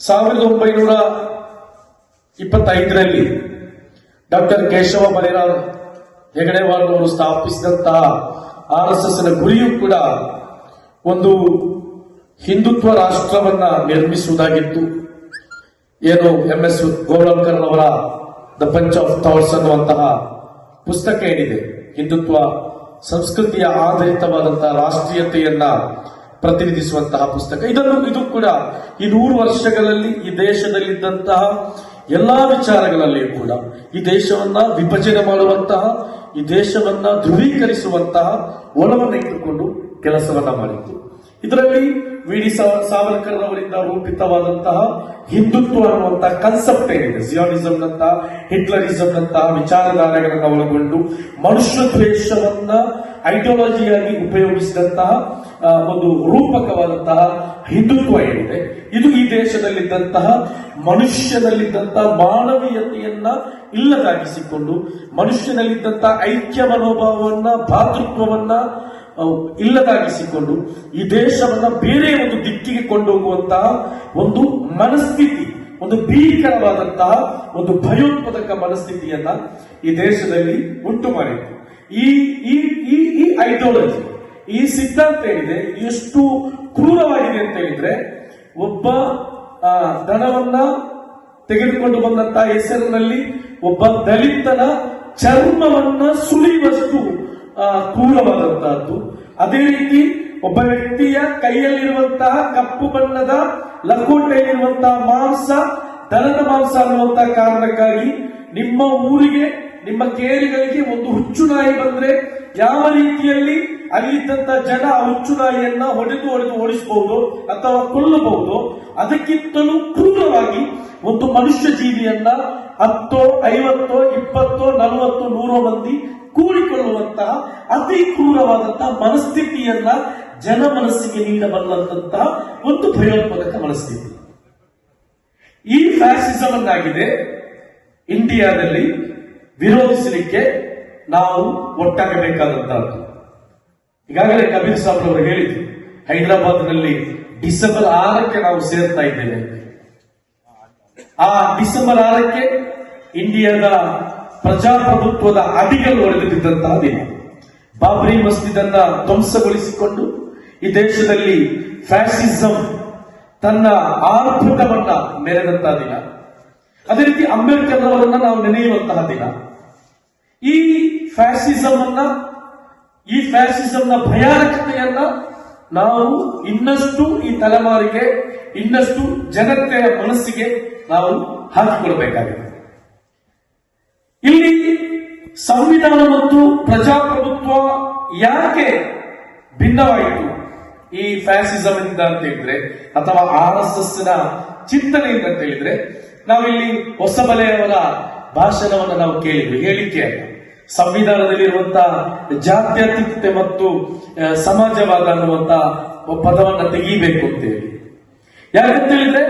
ಸಾವಿರದ ಒಂಬೈನೂರ ಇಪ್ಪತ್ತೈದರಲ್ಲಿ ಡಾಕ್ಟರ್ ಕೇಶವ ಬಲಿರಾಮ್ ಅವರು ಸ್ಥಾಪಿಸಿದಂತಹ ಆರ್ ಎಸ್ ಎಸ್ನ ಗುರಿಯೂ ಕೂಡ ಒಂದು ಹಿಂದುತ್ವ ರಾಷ್ಟ್ರವನ್ನ ನಿರ್ಮಿಸುವುದಾಗಿತ್ತು. ಏನು ಎಂ ಎಸ್ ಗೌರವಕರ್ ಅವರ ದ ಪಂಚ್ ಆಫ್ ಥಾಟ್ಸ್ ಅನ್ನುವಂತಹ ಪುಸ್ತಕ ಏನಿದೆ? ಹಿಂದುತ್ವ, ಸಂಸ್ಕೃತಿಯ ಆಧಾರಿತವಾದಂತಹ ರಾಷ್ಟ್ರೀಯತೆಯನ್ನ ಪ್ರತಿನಿಧಿಸುವಂತಹ ಪುಸ್ತಕ. ಇದನ್ನು ಇದು ಕೂಡ ಈ ನೂರು ವರ್ಷಗಳಲ್ಲಿ ಈ ದೇಶದಲ್ಲಿದ್ದಂತಹ ಎಲ್ಲಾ ವಿಚಾರಗಳಲ್ಲಿಯೂ ಕೂಡ ಈ ದೇಶವನ್ನ ವಿಭಜನೆ ಮಾಡುವಂತಹ, ಈ ದೇಶವನ್ನ ಧ್ರುವೀಕರಿಸುವಂತಹ ಒಲವನ್ನು ಇಟ್ಟುಕೊಂಡು ಕೆಲಸವನ್ನ ಮಾಡಿತ್ತು ಇದರಲ್ಲಿ ವಿ ಡಿ ಸಾವರ್ಕರ್ ಅವರಿಂದ ರೂಪಿತವಾದಂತಹ ಹಿಂದುತ್ವ ಅನ್ನುವಂತಹ ಕನ್ಸೆಪ್ಟ್ ಏನಿದೆ. ಸಿಯಾನಿಸಂ ಹಿಟ್ಲರಿಸಂನಂತಹ ಹಿಟ್ಲರಿಸಂ ನಂತಹ ವಿಚಾರಧಾರೆಗಳನ್ನು ಒಳಗೊಂಡು ಮನುಷ್ಯ ದ್ವೇಷವನ್ನ ಐಡಿಯಾಲಜಿಯಾಗಿ ಉಪಯೋಗಿಸಿದಂತಹ ಒಂದು ರೂಪಕವಾದಂತಹ ಹಿಂದುತ್ವ ಏನಿದೆ, ಇದು ಈ ದೇಶದಲ್ಲಿದ್ದಂತಹ ಮನುಷ್ಯನಲ್ಲಿದ್ದಂತಹ ಮಾನವೀಯತೆಯನ್ನ ಇಲ್ಲದಾಗಿಸಿಕೊಂಡು ಮನುಷ್ಯನಲ್ಲಿದ್ದಂತಹ ಐಕ್ಯ ಮನೋಭಾವವನ್ನ, ಭಾತೃತ್ವವನ್ನ ಇಲ್ಲದಾಗಿಸಿಕೊಂಡು ಈ ದೇಶವನ್ನ ಬೇರೆ ಒಂದು ದಿಕ್ಕಿಗೆ ಕೊಂಡೋಗುವಂತಹ ಒಂದು ಮನಸ್ಥಿತಿ, ಒಂದು ಭೀಕರವಾದಂತಹ ಒಂದು ಭಯೋತ್ಪಾದಕ ಮನಸ್ಥಿತಿಯನ್ನ ಈ ದೇಶದಲ್ಲಿ ಉಂಟು ಮಾಡಿತ್ತು ಈ ಈ ಈ ಐಡಿಯಾಲಜಿ ಈ ಸಿದ್ಧಾಂತ ಏನಿದೆ ಎಷ್ಟು ಕ್ರೂರವಾಗಿದೆ ಅಂತ ಹೇಳಿದ್ರೆ, ಒಬ್ಬ ಧನವನ್ನ ತೆಗೆದುಕೊಂಡು ಬಂದಂತಹ ಹೆಸರಿನಲ್ಲಿ ಒಬ್ಬ ದಲಿತನ ಚರ್ಮವನ್ನ ಸುಳಿಯುವಷ್ಟು ಕ್ರೂರವಾದಂತಹದ್ದು. ಅದೇ ರೀತಿ ಒಬ್ಬ ವ್ಯಕ್ತಿಯ ಕೈಯಲ್ಲಿರುವಂತಹ ಕಪ್ಪು ಬಣ್ಣದ ಲಕೋಟೆಯಲ್ಲಿರುವಂತಹ ಮಾಂಸ, ದನದ ಮಾಂಸ ಅನ್ನುವಂತಹ ಕಾರಣಕ್ಕಾಗಿ ನಿಮ್ಮ ಊರಿಗೆ, ನಿಮ್ಮ ಕೇರಿಗಳಿಗೆ ಒಂದು ಹುಚ್ಚು ನಾಯಿ ಬಂದ್ರೆ ಯಾವ ರೀತಿಯಲ್ಲಿ ಅಲ್ಲಿದ್ದಂತ ಜನ ಹುಚ್ಚುಗಾಯಿಯನ್ನ ಹೊಡೆದು ಹೊಡೆದು ಓಡಿಸಬಹುದು ಅಥವಾ ಕೊಲ್ಲಬಹುದು. ಅದಕ್ಕಿಂತಲೂ ಕ್ರೂರವಾಗಿ ಒಂದು ಮನುಷ್ಯ ಜೀವಿಯನ್ನ ಹತ್ತೋ, ಐವತ್ತೋ, ಇಪ್ಪತ್ತೋ, ನಲವತ್ತೋ, ನೂರೋ ಮಂದಿ ಕೂಡಿಕೊಳ್ಳುವಂತಹ ಅತಿ ಕ್ರೂರವಾದಂತಹ ಮನಸ್ಥಿತಿಯನ್ನ ಜನ ಮನಸ್ಸಿಗೆ ನೀಡಬಲ್ಲಂತಹ ಒಂದು ಭಯೋತ್ಪಾದಕ ಮನಸ್ಥಿತಿ. ಈ ಫ್ಯಾಸಿಸಮ್ ಅನ್ನಾಗಿದೆ ಇಂಡಿಯಾದಲ್ಲಿ ವಿರೋಧಿಸಲಿಕ್ಕೆ ನಾವು ಒಟ್ಟಾಗಬೇಕಾದಂತಹದ್ದು. ಈಗಾಗಲೇ ಕಬೀರ್ ಸಾಬ್ ಅವರು ಹೇಳಿದ್ರು, ಹೈದರಾಬಾದ್ನಲ್ಲಿ ಡಿಸೆಂಬರ್ ಆರಕ್ಕೆ ನಾವು ಸೇರ್ತಾ ಇದ್ದೇವೆ. ಆ ಡಿಸೆಂಬರ್ ಆರಕ್ಕೆ ಇಂಡಿಯಾದ ಪ್ರಜಾಪ್ರಭುತ್ವದ ಅಡಿಗಳು ಹೊಡೆದು ದಿನ. ಬಾಬ್ರಿ ಮಸ್ಜಿದ್ ಅನ್ನ ಧ್ವಂಸಗೊಳಿಸಿಕೊಂಡು ಈ ದೇಶದಲ್ಲಿ ಫ್ಯಾಸಿಸಂ ತನ್ನ ಆರ್ಭಟವನ್ನ ಮೆರೆದಂತಹ ದಿನ. ಅದೇ ರೀತಿ ಅಂಬೇಡ್ಕರ್ ಅವರನ್ನ ನಾವು ನೆನೆಯುವಂತಹ ದಿನ. ಈ ಫ್ಯಾಸಿಸಂ ಅನ್ನ ಈ ಫ್ಯಾಸಿಸಂನ ಭಯಾನಕತೆಯನ್ನ ನಾವು ಇನ್ನಷ್ಟು ಈ ತಲೆಮಾರಿಗೆ, ಇನ್ನಷ್ಟು ಜನತೆಯ ಮನಸ್ಸಿಗೆ ನಾವು ಹಾಕಿಕೊಡಬೇಕಾಗಿದೆ. ಇಲ್ಲಿ ಸಂವಿಧಾನ ಮತ್ತು ಪ್ರಜಾಪ್ರಭುತ್ವ ಯಾಕೆ ಭಿನ್ನವಾಯಿತು ಈ ಫ್ಯಾಸಿಸಂ ಇಂದ ಅಂತ ಹೇಳಿದ್ರೆ, ಅಥವಾ ಆರ್ ಎಸ್ ಎಸ್ನ ಚಿಂತನೆಯಿಂದ ಅಂತ ಹೇಳಿದ್ರೆ, ನಾವಿಲ್ಲಿ ಹೊಸಬಲೆಯವರ ಭಾಷಣವನ್ನು ನಾವು ಕೇಳಿದ್ವಿ ಹೇಳಿಕೆ ಅಲ್ಲ ಸಂವಿಧಾನದಲ್ಲಿರುವಂತಹ ಜಾತ್ಯತೀತತೆ ಮತ್ತು ಸಮಾಜವಾದ ಅನ್ನುವಂತ ಪದವನ್ನ ತೆಗೀಬೇಕು ಅಂತ ಹೇಳಿ ಹೇಳಿದ್ರೆ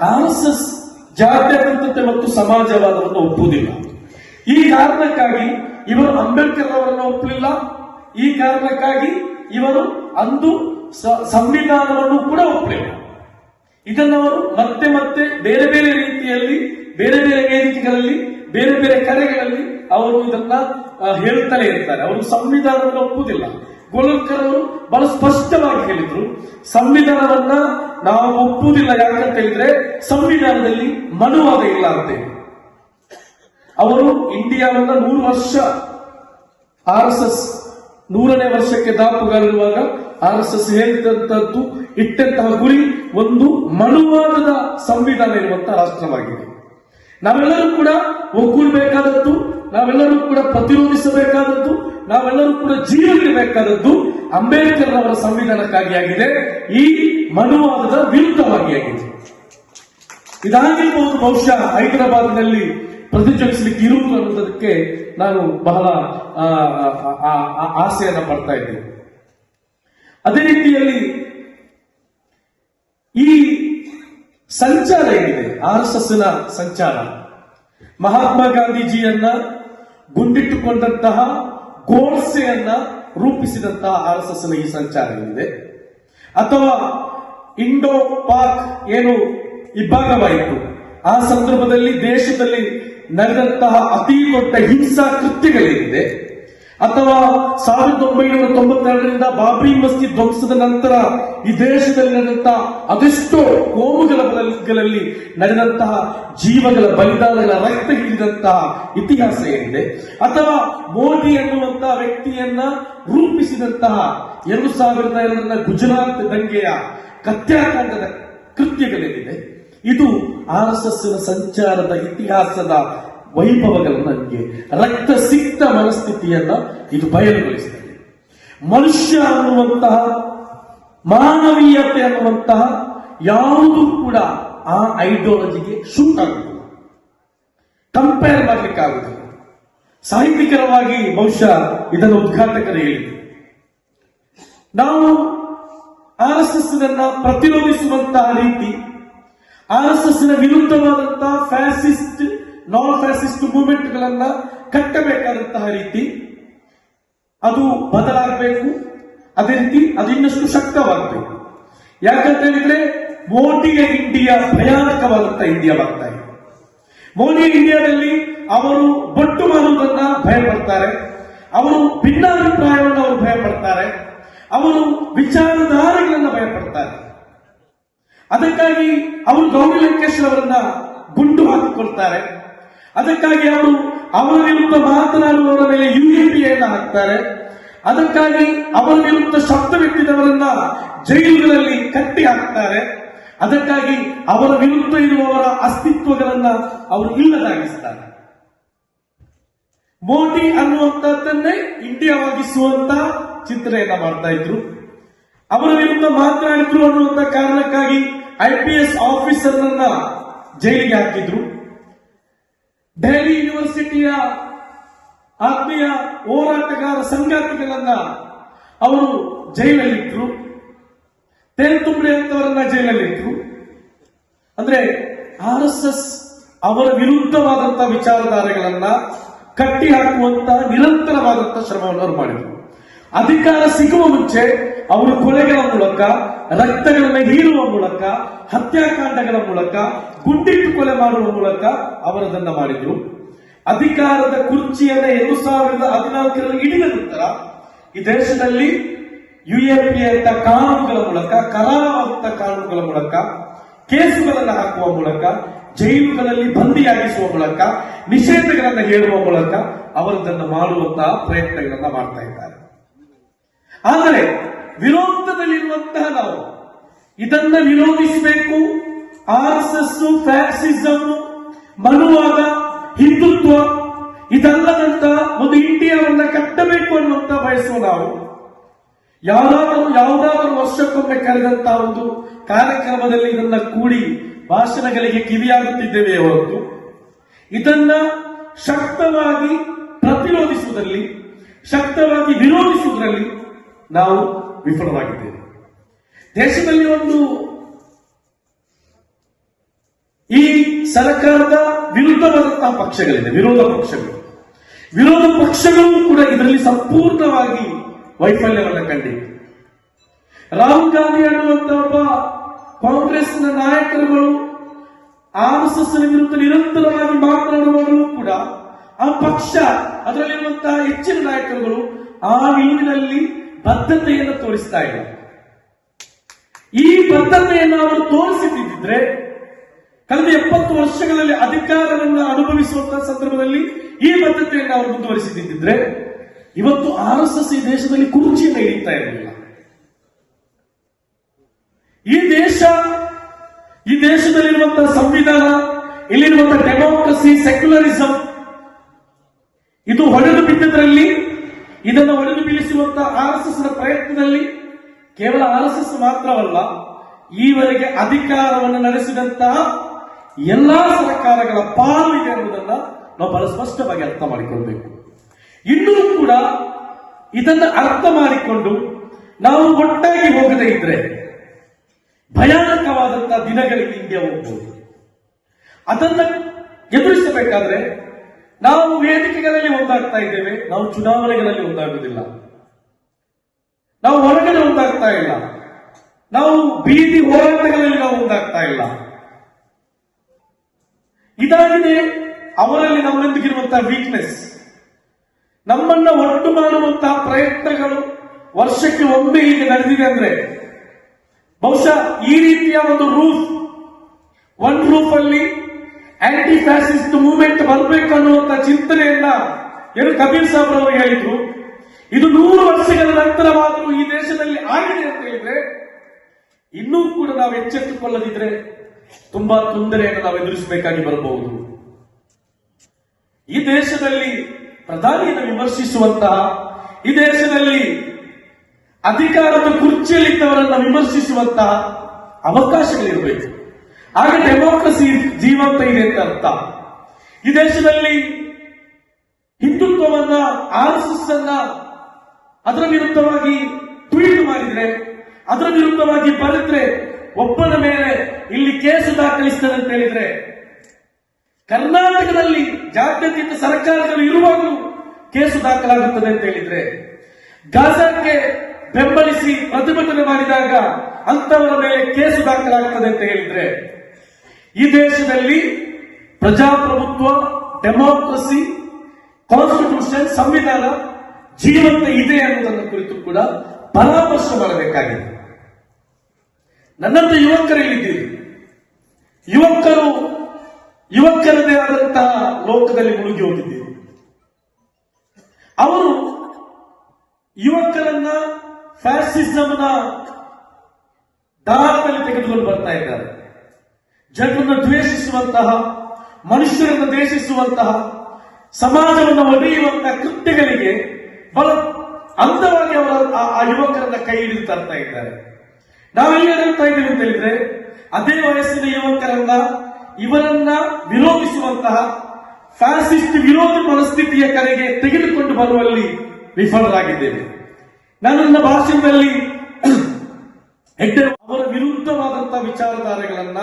ಆರ್ ಜಾತ್ಯತೀತತೆ ಮತ್ತು ಸಮಾಜವಾದವನ್ನು ಒಪ್ಪುವುದಿಲ್ಲ. ಈ ಕಾರಣಕ್ಕಾಗಿ ಇವರು ಅಂಬೇಡ್ಕರ್ ಅವರನ್ನು ಒಪ್ಪಲಿಲ್ಲ. ಈ ಕಾರಣಕ್ಕಾಗಿ ಇವರು ಅಂದು ಸಂವಿಧಾನವನ್ನು ಕೂಡ ಒಪ್ಪಲಿಲ್ಲ. ಅವರು ಮತ್ತೆ ಮತ್ತೆ ಬೇರೆ ಬೇರೆ ರೀತಿಯಲ್ಲಿ, ಬೇರೆ ಬೇರೆ ವೇದಿಕೆಗಳಲ್ಲಿ, ಬೇರೆ ಬೇರೆ ಕರೆಗಳಲ್ಲಿ ಅವರು ಇದನ್ನ ಹೇಳ್ತಾನೆ ಇರ್ತಾರೆ. ಅವರು ಸಂವಿಧಾನವನ್ನು ಒಪ್ಪುವುದಿಲ್ಲ. ಗೋಲಂಕರ್ ಅವರು ಬಹಳ ಸ್ಪಷ್ಟವಾಗಿ ಹೇಳಿದ್ರು, ಸಂವಿಧಾನವನ್ನ ನಾವು ಒಪ್ಪುವುದಿಲ್ಲ ಯಾಕಂತ ಹೇಳಿದ್ರೆ ಸಂವಿಧಾನದಲ್ಲಿ ಮನುವಾದ ಇಲ್ಲ ಅಂತೇಳಿ ಅವರು ಇಂಡಿಯಾವನ್ನ ನೂರು ವರ್ಷ ಆರ್ ಎಸ್ ಎಸ್ ನೂರನೇ ವರ್ಷಕ್ಕೆ ದಾಪುಗಾಲಿರುವಾಗ ಆರ್ ಎಸ್ ಎಸ್ ಹೇಳಿದಂತದ್ದು ಇಟ್ಟಂತಹ ಗುರಿ ಒಂದು ಮನುವಾದದ ಸಂವಿಧಾನ ಇರುವಂತಹ ರಾಷ್ಟ್ರವಾಗಿದೆ. ನಾವೆಲ್ಲರೂ ಕೂಡ ಒಗ್ಗೂಡಬೇಕಾದದ್ದು ನಾವೆಲ್ಲರೂ ಕೂಡ ಪ್ರತಿರೋಧಿಸಬೇಕಾದದ್ದು, ನಾವೆಲ್ಲರೂ ಕೂಡ ಜೀವನಿರಬೇಕಾದದ್ದು ಅಂಬೇಡ್ಕರ್ ಅವರ ಸಂವಿಧಾನಕ್ಕಾಗಿ ಆಗಿದೆ, ಈ ಮನುವಾದದ ವಿರುದ್ಧವಾಗಿ ಆಗಿದೆ. ಇದಾಗಿರ್ಬೋದು ಬಹುಶಃ ಹೈದರಾಬಾದ್ನಲ್ಲಿ ಪ್ರತಿಜ್ವಲಿಸಲಿಕ್ಕೆ ಇರುವುದು ಅನ್ನೋದಕ್ಕೆ ನಾನು ಬಹಳ ಆಸೆಯನ್ನ ಪಡ್ತಾ ಇದ್ದೇನೆ. ಅದೇ ರೀತಿಯಲ್ಲಿ ಈ ಸಂಚಾರ ಏನಿದೆ? ಆರ್ ಎಸ್ ಎಸ್ನ ಸಂಚಾರ. ಮಹಾತ್ಮ ಗಾಂಧೀಜಿಯನ್ನ ಗುಂಡಿಟ್ಟುಕೊಂಡಂತಹ ಗೋಡ್ಸೆಯನ್ನ ರೂಪಿಸಿದಂತಹ ಆರ್ ಎಸ್ ಎಸ್ನ ಈ ಸಂಚಾರ ಏನಿದೆ? ಅಥವಾ ಇಂಡೋ ಪಾಕ್ ಏನು ಇಬ್ಬಾಗವಾಯಿತು ಆ ಸಂದರ್ಭದಲ್ಲಿ ದೇಶದಲ್ಲಿ ನಡೆದಂತಹ ಅತಿ ದೊಡ್ಡ ಹಿಂಸಾ ಕೃತ್ಯಗಳೇನಿದೆ ಅಥವಾ ಸಾವಿರದ ಒಂಬೈನೂರ ತೊಂಬತ್ತೆರಡರಿಂದ ಬಾಬ್ರಿ ಮಸ್ಜಿದ್ ಧ್ವಂಸದ ನಂತರ ಈ ದೇಶದಲ್ಲಿ ನಡೆದಂತಹ ಅದೆಷ್ಟೋ ಕೋಮುಗಳ ಬಲಗಳಲ್ಲಿ ನಡೆದಂತಹ ಜೀವಗಳ ಬಲಿದಾನಗಳ ರಕ್ತ ಹಿಡಿದಂತಹ ಇತಿಹಾಸ ಏನಿದೆ? ಅಥವಾ ಮೋದಿ ಎನ್ನುವಂತಹ ವ್ಯಕ್ತಿಯನ್ನ ರೂಪಿಸಿದಂತಹ ಎರಡು ಸಾವಿರದ ಎರಡರ ಗುಜರಾತ್ ದಂಗೆಯ ಕತ್ಯಾಕಾಂಡದ ಕೃತ್ಯಗಳೇನಿದೆ? ಇದು ಆರ್ ಎಸ್ ಎಸ್ ಸಂಚಾರದ ಇತಿಹಾಸದ ವೈಭವಗಳನ್ನು ನನಗೆ ರಕ್ತ ಸಿಕ್ತ ಮನಸ್ಥಿತಿಯನ್ನ ಇದು ಬಯಲುಗೊಳಿಸ್ತದೆ. ಮನುಷ್ಯ ಅನ್ನುವಂತಹ, ಮಾನವೀಯತೆ ಅನ್ನುವಂತಹ ಯಾವುದು ಕೂಡ ಆ ಐಡಿಯಾಲಜಿಗೆ ಶುಂಠ ಆಗುವುದಿಲ್ಲ ಕಂಪೇರ್ ಮಾಡ್ಲಿಕ್ಕೆ ಆಗುದಿಲ್ಲ ಸಾಹಿತ್ಯಿಕರವಾಗಿ ಬಹುಶಃ ಇದನ್ನು ಉದ್ಘಾಟಕರು ಹೇಳಿದ್ರು. ನಾವು ಆರ್ ಎಸ್ ಎಸ್ ಪ್ರತಿರೋಧಿಸುವಂತಹ ರೀತಿ, ಆರ್ ಎಸ್ ಎಸ್ ವಿರುದ್ಧವಾದಂತಹ ಫ್ಯಾಸಿಸ್ಟ್ ನಾನ್ ಫ್ಯಾಸಿಸ್ಟ್ ಮೂವ್ಮೆಂಟ್ ಗಳನ್ನ ಕಟ್ಟಬೇಕಾದಂತಹ ರೀತಿ, ಅದು ಬದಲಾಗಬೇಕು. ಅದೇ ರೀತಿ ಅದು ಇನ್ನಷ್ಟು ಶಕ್ತವಾಗಬೇಕು. ಯಾಕಂತ ಹೇಳಿದ್ರೆ ಮೋದಿಯ ಇಂಡಿಯಾ ಭಯಾನಕವಾದಂತಹ ಇಂಡಿಯಾ ಬರ್ತಾ ಇದೆ. ಮೋದಿ ಇಂಡಿಯಾದಲ್ಲಿ ಅವರು ಬಟ್ಟು ಮಾಡುವುದನ್ನ ಭಯಪಡ್ತಾರೆ. ಅವರು ಭಿನ್ನಾಭಿಪ್ರಾಯವನ್ನು ಅವರು ಭಯಪಡ್ತಾರೆ. ಅವರು ವಿಚಾರಧಾರೆಗಳನ್ನ ಭಯಪಡ್ತಾರೆ. ಅದಕ್ಕಾಗಿ ಅವರು ಗೌರಿ ಲಂಕೇಶ್ ಅವರನ್ನ ಗುಂಡು ಹಾಕಿಕೊಳ್ತಾರೆ. ಅದಕ್ಕಾಗಿ ಅವರು ಅವರ ವಿರುದ್ಧ ಮಾತನಾಡುವವರ ಮೇಲೆ ಯುಎಪಿಯನ್ನು ಹಾಕ್ತಾರೆ. ಅದಕ್ಕಾಗಿ ಅವರ ವಿರುದ್ಧ ಶಬ್ದವೆತ್ತಿದವರನ್ನ ಜೈಲುಗಳಲ್ಲಿ ಕಟ್ಟಿ ಹಾಕ್ತಾರೆ. ಅದಕ್ಕಾಗಿ ಅವರ ವಿರುದ್ಧ ಇರುವವರ ಅಸ್ತಿತ್ವಗಳನ್ನ ಅವರು ಇಲ್ಲದಾಗಿಸ್ತಾರೆ. ಮೋದಿ ಅನ್ನುವಂಥದ್ದನ್ನೇ ಇಂಡಿಯಾವಾಗಿಸುವಂತ ಚಿಂತನೆಯನ್ನ ಮಾಡ್ತಾ ಇದ್ರು. ಅವರ ವಿರುದ್ಧ ಮಾತನಾಡಿದ್ರು ಅನ್ನುವಂತ ಕಾರಣಕ್ಕಾಗಿ ಐ ಪಿ ಎಸ್ ಆಫೀಸರ್ನನ್ನ ಜೈಲಿಗೆ ಹಾಕಿದ್ರು. ದೆಹಲಿ ಯೂನಿವರ್ಸಿಟಿಯ ಆತ್ಮೀಯ ಹೋರಾಟಗಾರ ಸಂಗಾತಿಗಳನ್ನ ಅವರು ಜೈಲಲ್ಲಿಟ್ರು ತೇಲ್ತುಂಬ್ರೆ ಅಂತವರನ್ನ ಜೈಲಲ್ಲಿಟ್ರು ಅಂದ್ರೆ ಆರ್ ಎಸ್ ಎಸ್ ಅವರ ವಿರುದ್ಧವಾದಂತಹ ವಿಚಾರಧಾರೆಗಳನ್ನ ಕಟ್ಟಿ ಹಾಕುವಂತಹ ನಿರಂತರವಾದಂತಹ ಶ್ರಮವನ್ನು ಅವರು ಮಾಡಿದರು. ಅಧಿಕಾರ ಸಿಗುವ ಮುಂಚೆ ಅವರು ಕೊಲೆಗಳ ಮೂಲಕ ರಕ್ತಗಳನ್ನ ಹೀರುವ ಮೂಲಕ, ಹತ್ಯಾಕಾಂಡಗಳ ಮೂಲಕ, ಗುಂಡಿಟ್ಟು ಕೊಲೆ ಮಾಡುವ ಮೂಲಕ ಅವರದನ್ನ ಮಾಡಿದ್ರು. ಅಧಿಕಾರದ ಕುರ್ಚಿಯನ್ನ ಎರಡು ಸಾವಿರದ ಹದಿನಾಲ್ಕರಲ್ಲಿ ಹಿಡಿದ ನಂತರ ಈ ದೇಶದಲ್ಲಿ ಯುಎಪಿ ಅಂತ ಕಾನೂನುಗಳ ಮೂಲಕ ಕರಾವಂತ ಕಾನೂನುಗಳ ಮೂಲಕ, ಕೇಸುಗಳನ್ನು ಹಾಕುವ ಮೂಲಕ, ಜೈಲುಗಳಲ್ಲಿ ಬಂದಿಯಾಗಿಸುವ ಮೂಲಕ, ನಿಷೇಧಗಳನ್ನು ಹೇಳುವ ಮೂಲಕ ಅವರದನ್ನು ಮಾಡುವಂತಹ ಪ್ರಯತ್ನಗಳನ್ನ ಮಾಡ್ತಾ ಇದ್ದಾರೆ. ಆದರೆ ವಿರೋಧದಲ್ಲಿರುವಂತಹ ನಾವು ಇದನ್ನ ವಿರೋಧಿಸಬೇಕು. ಆರ್ ಎಸ್ ಎಸ್ ಫ್ಯಾಕ್ಸಿಸಮ್ ಮನುವಾದ, ಹಿಂದುತ್ವ ಇದಲ್ಲದಂತಹ ಒಂದು ಇಂಡಿಯಾವನ್ನ ಕಟ್ಟಬೇಕು ಅನ್ನುವಂತ ಬಯಸುವ ನಾವು. ಯಾವ್ದಾದರೂ ಯಾವುದಾದ್ರೂ ವರ್ಷಕ್ಕೊಮ್ಮೆ ಕರೆದಂತಹ ಒಂದು ಕಾರ್ಯಕ್ರಮದಲ್ಲಿ ಇದನ್ನ ಕೂಡಿ ಭಾಷಣಗಳಿಗೆ ಕಿವಿಯಾಗುತ್ತಿದ್ದೇವೆ ಹೊರತು, ಇದನ್ನ ಶಕ್ತವಾಗಿ ಪ್ರತಿರೋಧಿಸುವುದರಲ್ಲಿ, ಶಕ್ತವಾಗಿ ವಿರೋಧಿಸುವುದರಲ್ಲಿ ನಾವು ವಿಫಲವಾಗಿದ್ದೇವೆ ದೇಶದಲ್ಲಿ ಒಂದು ಈ ಸರ್ಕಾರದ ವಿರುದ್ಧವಾದಂತಹ ಪಕ್ಷಗಳಿದೆ, ವಿರೋಧ ಪಕ್ಷಗಳು. ವಿರೋಧ ಪಕ್ಷಗಳು ಕೂಡ ಇದರಲ್ಲಿ ಸಂಪೂರ್ಣವಾಗಿ ವೈಫಲ್ಯವನ್ನು ಕಂಡಿವೆ ರಾಹುಲ್ ಗಾಂಧಿ ಅನ್ನುವಂತ ಒಬ್ಬ ಕಾಂಗ್ರೆಸ್ನ ನಾಯಕರುಗಳು ಆರ್ ಎಸ್ ಎಸ್ ವಿರುದ್ಧ ನಿರಂತರವಾಗಿ ಮಾತನಾಡುವವರು ಕೂಡ ಆ ಪಕ್ಷ, ಅದರಲ್ಲಿರುವಂತಹ ಹೆಚ್ಚಿನ ನಾಯಕರುಗಳು ಆ ನಿಲುವಿನಲ್ಲಿ ಬದ್ಧತೆಯನ್ನು ತೋರಿಸ್ತಾ ಇದೆ. ಈ ಬದ್ಧತೆಯನ್ನು ಅವರು ತೋರಿಸಿದ್ದಿದ್ರೆ ಕಳೆದ ಎಪ್ಪತ್ತು ವರ್ಷಗಳಲ್ಲಿ ಅಧಿಕಾರವನ್ನು ಅನುಭವಿಸುವಂತಹ ಸಂದರ್ಭದಲ್ಲಿ ಈ ಬದ್ಧತೆಯನ್ನು ಅವರು ಮುಂದುವರಿಸಿದ್ದಿದ್ರೆ ಇವತ್ತು ಆರ್ ಎಸ್ ಎಸ್ ಈ ದೇಶದಲ್ಲಿ ಕುರ್ಚಿಯನ್ನು ಹಿಡಿತಾ ಇರಲಿಲ್ಲ. ಈ ದೇಶ, ಈ ದೇಶದಲ್ಲಿರುವಂತಹ ಸಂವಿಧಾನ ಇಲ್ಲಿರುವಂತಹ ಡೆಮೋಕ್ರಸಿ ಸೆಕ್ಯುಲರಿಸಂ ಇದು ಹೊಡೆದು ಬಿದ್ದದ್ರಲ್ಲಿ ಇದನ್ನು ಹೊಡೆದು ಬೀಳಿಸುವಂತಹ ಆರ್ ಎಸ್ ಎಸ್ ಪ್ರಯತ್ನದಲ್ಲಿ ಕೇವಲ ಆರ್ ಎಸ್ ಎಸ್ ಮಾತ್ರವಲ್ಲ, ಈವರೆಗೆ ಅಧಿಕಾರವನ್ನು ನಡೆಸಿದಂತಹ ಎಲ್ಲಾ ಸರ್ಕಾರಗಳ ಪಾಲು ಇದೆ ಎಂಬುದನ್ನ ನಾವು ಬಹಳ ಸ್ಪಷ್ಟವಾಗಿ ಅರ್ಥ ಮಾಡಿಕೊಳ್ಬೇಕು. ಇನ್ನೂ ಕೂಡ ಇದನ್ನು ಅರ್ಥ ಮಾಡಿಕೊಂಡು ನಾವು ಒಟ್ಟಾಗಿ ಹೋಗದೇ ಇದ್ರೆ ಭಯಾನಕವಾದಂತಹ ದಿನಗಳಿಗೆ ಇಂಡಿಯಾ ಹೋಗ್ಬೋದು. ಅದನ್ನ ಎದುರಿಸಬೇಕಾದ್ರೆ ನಾವು ವೇದಿಕೆಗಳಲ್ಲಿ ಒಂದಾಗ್ತಾ ಇದ್ದೇವೆ. ನಾವು ಚುನಾವಣೆಗಳಲ್ಲಿ ಒಂದಾಗುವುದಿಲ್ಲ. ನಾವು ಹೊರಗಡೆ ಒಂದಾಗ್ತಾ ಇಲ್ಲ. ನಾವು ಬೀದಿ ಹೋರಾಟಗಳಲ್ಲಿ ನಾವು ಒಂದಾಗ್ತಾ ಇಲ್ಲ. ಇದಾಗಿದೆ ಅವರಲ್ಲಿ ನಮ್ಮೊಂದಿಗಿರುವಂತಹ ವೀಕ್ನೆಸ್ ನಮ್ಮನ್ನ ಒಟ್ಟು ಮಾಡುವಂತಹ ಪ್ರಯತ್ನಗಳು ವರ್ಷಕ್ಕೆ ಒಮ್ಮೆ ಈಗ ನಡೆದಿದೆ ಅಂದ್ರೆ, ಬಹುಶಃ ಈ ರೀತಿಯ ಒಂದು ರೂಫ್ ಒನ್ ರೂಫ್ ಅಲ್ಲಿ ಆಂಟಿ ಫ್ಯಾಸಿಸ್ಟ್ ಮೂವ್ಮೆಂಟ್ ಬರಬೇಕು ಅನ್ನುವಂತ ಚಿಂತನೆಯನ್ನ ಏನು ಕಬೀರ್ ಸಾಹೇಬ್ ಅವರು ಹೇಳಿದ್ರು. ಇದು ನೂರು ವರ್ಷಗಳ ನಂತರವಾದರೂ ಈ ದೇಶದಲ್ಲಿ ಆಗಿದೆ ಅಂತ ಹೇಳಿದ್ರೆ, ಇನ್ನೂ ಕೂಡ ನಾವು ಎಚ್ಚೆತ್ತುಕೊಳ್ಳದಿದ್ರೆ ತುಂಬಾ ತೊಂದರೆಯನ್ನು ನಾವು ಎದುರಿಸಬೇಕಾಗಿ ಬರಬಹುದು. ಈ ದೇಶದಲ್ಲಿ ಪ್ರಧಾನಿಯನ್ನು ವಿಮರ್ಶಿಸುವಂತಹ, ಈ ದೇಶದಲ್ಲಿ ಅಧಿಕಾರದ ಕುರ್ಚಿಯಲ್ಲಿದ್ದವರನ್ನ ವಿಮರ್ಶಿಸುವಂತಹ ಅವಕಾಶಗಳಿರಬೇಕು. ಆಗ ಡೆಮೋಕ್ರಸಿ ಜೀವಂತ ಇದೆ ಅಂತ ಅರ್ಥ ಈ ದೇಶದಲ್ಲಿ ಹಿಂದುತ್ವವನ್ನ, ಆರ್ ಅನ್ನ ಅದರ ವಿರುದ್ಧವಾಗಿ ಟ್ವೀಟ್ ಮಾಡಿದ್ರೆ, ಅದರ ವಿರುದ್ಧವಾಗಿ ಬರೆದ್ರೆ ಒಬ್ಬನ ಮೇಲೆ ಇಲ್ಲಿ ಕೇಸು ದಾಖಲಿಸ್ತದೆ ಅಂತ ಹೇಳಿದ್ರೆ, ಕರ್ನಾಟಕದಲ್ಲಿ ಜಾತ್ಯತೀತ ಸರ್ಕಾರಗಳು ಇರುವಾಗಲೂ ಕೇಸು ದಾಖಲಾಗುತ್ತದೆ ಅಂತ ಹೇಳಿದ್ರೆ, ಗಾಜಾಕ್ಕೆ ಬೆಂಬಲಿಸಿ ಪ್ರತಿಭಟನೆ ಮಾಡಿದಾಗ ಅಂತವರ ಮೇಲೆ ಕೇಸು ದಾಖಲಾಗುತ್ತದೆ ಅಂತ ಹೇಳಿದ್ರೆ ಈ ದೇಶದಲ್ಲಿ ಪ್ರಜಾಪ್ರಭುತ್ವ ಡೆಮೋಕ್ರಸಿ ಕಾನ್ಸ್ಟಿಟ್ಯೂಷನ್ ಸಂವಿಧಾನ ಜೀವಂತ ಇದೆ ಅನ್ನೋದನ್ನ ಕುರಿತು ಕೂಡ ಪರಾಮರ್ಶೆ ಮಾಡಬೇಕಾಗಿದೆ. ನನ್ನಂತ ಯುವಕರು ಯುವಕರು, ಯುವಕರದೇ ಆದಂತಹ ಲೋಕದಲ್ಲಿ ಮುಳುಗಿ ಹೋಗಿದ್ದೀರಿ. ಅವರು ಯುವಕರನ್ನ ಫ್ಯಾಸಿಸಂನ ದಾರದಲ್ಲಿ ತೆಗೆದುಕೊಂಡು ಬರ್ತಾ ಇದ್ದಾರೆ. ಜನರನ್ನು ದ್ವೇಷಿಸುವಂತಹ, ಮನುಷ್ಯರನ್ನು ದ್ವೇಷಿಸುವಂತಹ, ಸಮಾಜವನ್ನು ಒಡೆಯುವಂತಹ ಕೃತ್ಯಗಳಿಗೆ ಬಲ ಅಂದವಾಗಿ ಅವರ ಆ- ಯುವಕರನ್ನ ಕೈ ಹಿಡಿದು ತರ್ತಾ ಇದ್ದಾರೆ. ಹೇಳ್ತಾ ಇದ್ದೀವಿ ಅಂತ ಹೇಳಿದ್ರೆ, ಅದೇ ವಯಸ್ಸಿನ ಯುವಕರನ್ನ, ಇವರನ್ನ ವಿರೋಧಿಸುವಂತಹ ಫ್ಯಾಸಿಸ್ಟ್ ವಿರೋಧಿ ಮನಸ್ಥಿತಿಯ ಕರೆಗೆ ತೆಗೆದುಕೊಂಡು ಬರುವಲ್ಲಿ ವಿಫಲರಾಗಿದ್ದೇವೆ. ನಾನು ನನ್ನ ಭಾಷಣದಲ್ಲಿ ಹೆಗ್ಡೆ ಅವರ ವಿರುದ್ಧವಾದಂತಹ ವಿಚಾರಧಾರೆಗಳನ್ನ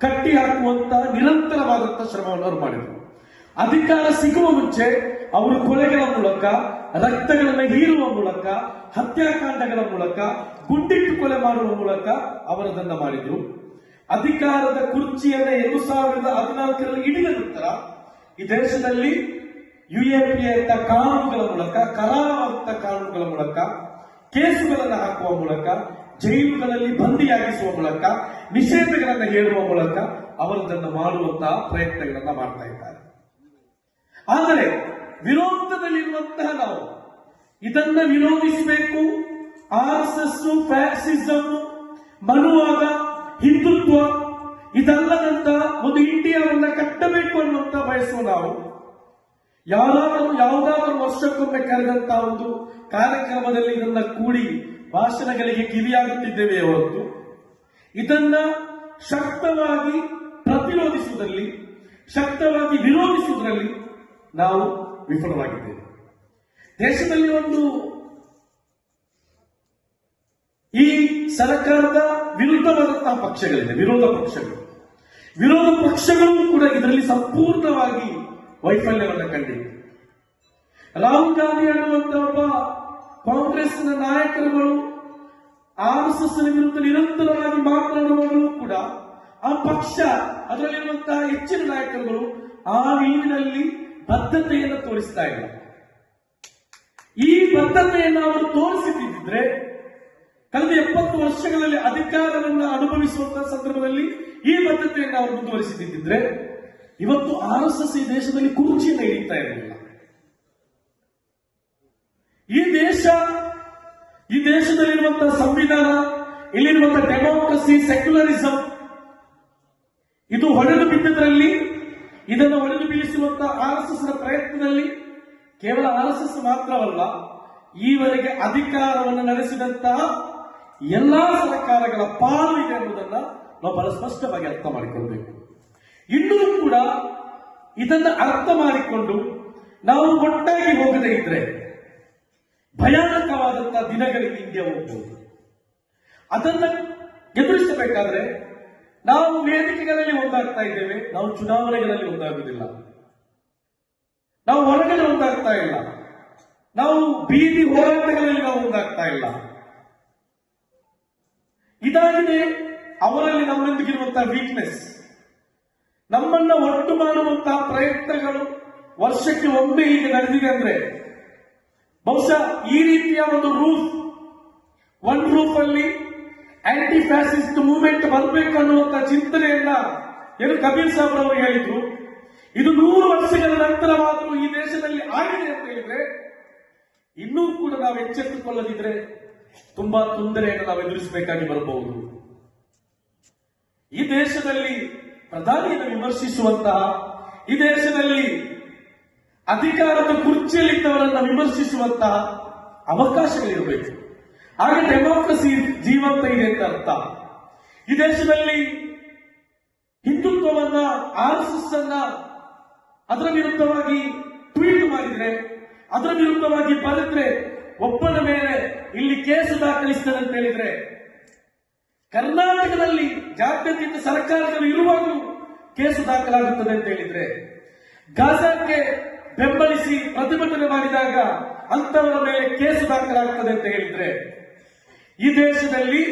ಕಟ್ಟಿ ಹಾಕುವಂತ ನಿರಂತರವಾದಂತಹ ಶ್ರಮವನ್ನು ಅವರು ಮಾಡಿದರು. ಅಧಿಕಾರ ಸಿಗುವ ಮುಂಚೆ ಅವರು ಕೊಲೆಗಳ ಮೂಲಕ, ರಕ್ತಗಳನ್ನು ಹೀರುವ ಮೂಲಕ, ಹತ್ಯಾಕಾಂಡಗಳ ಮೂಲಕ, ಗುಂಡಿಟ್ಟು ಕೊಲೆ ಮಾಡುವ ಮೂಲಕ ಅವರದನ್ನ ಮಾಡಿದ್ರು. ಅಧಿಕಾರದ ಕುರ್ಚಿಯನ್ನ ಎರಡು ಸಾವಿರದ ಹದಿನಾಲ್ಕರಲ್ಲಿ ಹಿಡಿದ ನಂತರ ಈ ದೇಶದಲ್ಲಿ ಯುಎಪಿ ಅಂತ ಕಾನೂನುಗಳ ಮೂಲಕ, ಕರಾರವಾದಂತ ಕಾನೂನುಗಳ ಮೂಲಕ, ಕೇಸುಗಳನ್ನು ಹಾಕುವ ಮೂಲಕ ಜೈಲುಗಳಲ್ಲಿ ಬಂದಿಯಾಗಿಸುವ ಮೂಲಕ, ನಿಷೇಧಗಳನ್ನು ಹೇಳುವ ಮೂಲಕ ಅವರದನ್ನು ಮಾಡುವಂತಹ ಪ್ರಯತ್ನಗಳನ್ನ ಮಾಡ್ತಾ ಇದ್ದಾರೆ. ಆದರೆ, ವಿರೋಧದಲ್ಲಿರುವಂತಹ ನಾವು ಇದನ್ನ ವಿರೋಧಿಸಬೇಕು. ಆರ್ ಎಸ್ ಫ್ಯಾಸಿಸಂ ಮನುವಾದ, ಹಿಂದುತ್ವ ಇದಲ್ಲದಂತ ಒಂದು ಇಂಡಿಯಾವನ್ನ ಕಟ್ಟಬೇಕು ಅನ್ನುವಂತ ಬಯಸುವ ನಾವು ಯಾರಾದರೂ ಯಾವುದಾದರೂ ವರ್ಷಕ್ಕೊಮ್ಮೆ ಕರೆದಂತ ಒಂದು ಕಾರ್ಯಕ್ರಮದಲ್ಲಿ ಇದನ್ನ ಕೂಡಿ ಭಾಷಣಗಳಿಗೆ ಕಿವಿಯಾಗುತ್ತಿದ್ದೇವೆ ಹೊರತು, ಇದನ್ನ ಶಕ್ತವಾಗಿ ಪ್ರತಿರೋಧಿಸುವುದರಲ್ಲಿ, ಶಕ್ತವಾಗಿ ವಿರೋಧಿಸುವುದರಲ್ಲಿ ನಾವು ವಿಫಲವಾಗಿದ್ದೇವೆ. ದೇಶದಲ್ಲಿ ಒಂದು ಈ ಸರ್ಕಾರದ ವಿರುದ್ಧವಾದಂತಹ ಪಕ್ಷಗಳಿದೆ, ವಿರೋಧ ಪಕ್ಷಗಳು. ವಿರೋಧ ಪಕ್ಷಗಳು ಕೂಡ ಇದರಲ್ಲಿ ಸಂಪೂರ್ಣವಾಗಿ ವೈಫಲ್ಯವನ್ನು ಕಂಡಿದೆ. ರಾಹುಲ್ ಗಾಂಧಿ ಅನ್ನುವಂತ ಒಬ್ಬ ಕಾಂಗ್ರೆಸ್ನ ನಾಯಕರುಗಳು, ಆರ್ ಎಸ್ ವಿರುದ್ಧ ನಿರಂತರವಾಗಿ ಮಾತನಾಡುವವರು ಕೂಡ, ಆ ಪಕ್ಷ ಅದರಲ್ಲಿರುವಂತಹ ಹೆಚ್ಚಿನ ನಾಯಕರುಗಳು ಆ ನೀರಿನಲ್ಲಿ ಬದ್ಧತೆಯನ್ನು ತೋರಿಸ್ತಾ ಇಲ್ಲ ಈ ಬದ್ಧತೆಯನ್ನು ಅವರು ತೋರಿಸಿದ್ದಿದ್ರೆ ಕಳೆದ ಎಪ್ಪತ್ತು ವರ್ಷಗಳಲ್ಲಿ ಅಧಿಕಾರವನ್ನು ಅನುಭವಿಸುವಂತಹ ಸಂದರ್ಭದಲ್ಲಿ ಈ ಬದ್ಧತೆಯನ್ನು ಅವರು ಮುಂದುವರಿಸಿದ್ದಿದ್ರೆ ಇವತ್ತು ಆರ್ ಎಸ್ ಎಸ್ ಈ ದೇಶದಲ್ಲಿ ಕುರ್ಚಿಯಿಂದ ಹಿಡಿತಾ ಇರಲಿಲ್ಲ ಈ ದೇಶ, ಈ ದೇಶದಲ್ಲಿರುವಂತಹ ಸಂವಿಧಾನ, ಇಲ್ಲಿರುವಂತಹ ಡೆಮೋಕ್ರಸಿ ಸೆಕ್ಯುಲರಿಸಂ ಇದು ಹೊಡೆದು ಬಿದ್ದದರಲ್ಲಿ ಇದನ್ನು ಹೊಡೆದು ಬೀಳಿಸುವಂತಹ ಆರ್ ಎಸ್ ಎಸ್ನ ಪ್ರಯತ್ನದಲ್ಲಿ ಕೇವಲ ಆರ್ ಎಸ್ ಎಸ್ ಮಾತ್ರವಲ್ಲ, ಈವರೆಗೆ ಅಧಿಕಾರವನ್ನು ನಡೆಸಿದಂತಹ ಎಲ್ಲಾ ಸರ್ಕಾರಗಳ ಪಾಲು ಇದೆ ಎಂಬುದನ್ನು ನಾವು ಬಹಳ ಸ್ಪಷ್ಟವಾಗಿ ಅರ್ಥ ಮಾಡಿಕೊಳ್ಬೇಕು. ಇನ್ನೂ ಕೂಡ ಇದನ್ನು ಅರ್ಥ ಮಾಡಿಕೊಂಡು ನಾವು ಒಟ್ಟಾಗಿ ಹೋಗದೇ ಇದ್ರೆ ಭಯಾನಕವಾದಂತಹ ದಿನಗಳಿಗೆ ಇಂಡಿಯಾ ಹೋಗ್ಬೋದು. ಅದನ್ನು ಎದುರಿಸಬೇಕಾದ್ರೆ ನಾವು ವೇದಿಕೆಗಳಲ್ಲಿ ಒಂದಾಗ್ತಾ ಇದ್ದೇವೆ, ನಾವು ಚುನಾವಣೆಗಳಲ್ಲಿ ಒಂದಾಗುವುದಿಲ್ಲ. ನಾವು ಹೊರಗಡೆ ಒಂದಾಗ್ತಾ ಇಲ್ಲ. ನಾವು ಬೀದಿ ಹೋರಾಟಗಳಲ್ಲಿ ನಾವು ಒಂದಾಗ್ತಾ ಇಲ್ಲ. ಇದಾಗಿದೆ ಅವರಲ್ಲಿ ನಮ್ಮೊಂದಿಗಿರುವಂತಹ ವೀಕ್ನೆಸ್ ನಮ್ಮನ್ನ ಒಟ್ಟು ಮಾಡುವಂತಹ ಪ್ರಯತ್ನಗಳು ವರ್ಷಕ್ಕೆ ಒಮ್ಮೆ ಹೀಗೆ ನಡೆದಿದೆ ಅಂದ್ರೆ, ಬಹುಶಃ ಈ ರೀತಿಯ ಒಂದು ರೂಫ್, ಒನ್ ರೂಫ್ ಅಲ್ಲಿ ಆಂಟಿ ಫ್ಯಾಸಿಸ್ಟ್ ಮೂವ್ಮೆಂಟ್ ಬರಬೇಕು ಅನ್ನುವಂತ ಚಿಂತನೆಯನ್ನ ಏನು ಕಬೀರ್ ಸಾಹೇಬ್ ಅವರು ಹೇಳಿದ್ರು. ಇದು ನೂರು ವರ್ಷಗಳ ನಂತರವಾದರೂ ಈ ದೇಶದಲ್ಲಿ ಆಗಿದೆ ಅಂತ ಹೇಳಿದ್ರೆ, ಇನ್ನೂ ಕೂಡ ನಾವು ಎಚ್ಚೆತ್ತುಕೊಳ್ಳದಿದ್ರೆ ತುಂಬಾ ತೊಂದರೆಯನ್ನು ನಾವು ಎದುರಿಸಬೇಕಾಗಿ ಬರಬಹುದು. ಈ ದೇಶದಲ್ಲಿ ಪ್ರಧಾನಿಯನ್ನು ವಿಮರ್ಶಿಸುವಂತಹ ಈ ದೇಶದಲ್ಲಿ ಅಧಿಕಾರದ ಕುರ್ಚಿಯಲ್ಲಿದ್ದವರನ್ನ ವಿಮರ್ಶಿಸುವಂತಹ ಅವಕಾಶಗಳಿರಬೇಕು. ಹಾಗೆ ಡೆಮಾಕ್ರಸಿ ಜೀವಂತ ಇದೆ ಅಂತ ಅರ್ಥ. ಈ ದೇಶದಲ್ಲಿ ಹಿಂದುತ್ವವನ್ನ, ಆರ್ ಎಸ್ ಅನ್ನ ಅದರ ವಿರುದ್ಧವಾಗಿ ಟ್ವೀಟ್ ಮಾಡಿದ್ರೆ, ಅದರ ವಿರುದ್ಧವಾಗಿ ಬರೆದ್ರೆ ಒಬ್ಬನ ಮೇಲೆ ಇಲ್ಲಿ ಕೇಸು ದಾಖಲಿಸ್ತದೆ ಅಂತ ಹೇಳಿದ್ರೆ ಕರ್ನಾಟಕದಲ್ಲಿ ಜಾತ್ಯತೀತ ಸರ್ಕಾರಗಳು ಇರುವಾಗಲೂ ಕೇಸು ದಾಖಲಾಗುತ್ತದೆ ಅಂತ ಹೇಳಿದ್ರೆ, ಗಾಜಾಕ್ಕೆ ಬೆಂಬಲಿಸಿ ಪ್ರತಿಭಟನೆ ಮಾಡಿದಾಗ ಅಂತವರ ಮೇಲೆ ಕೇಸು ದಾಖಲಾಗುತ್ತದೆ ಅಂತ ಹೇಳಿದ್ರೆ, ಈ ದೇಶದಲ್ಲಿ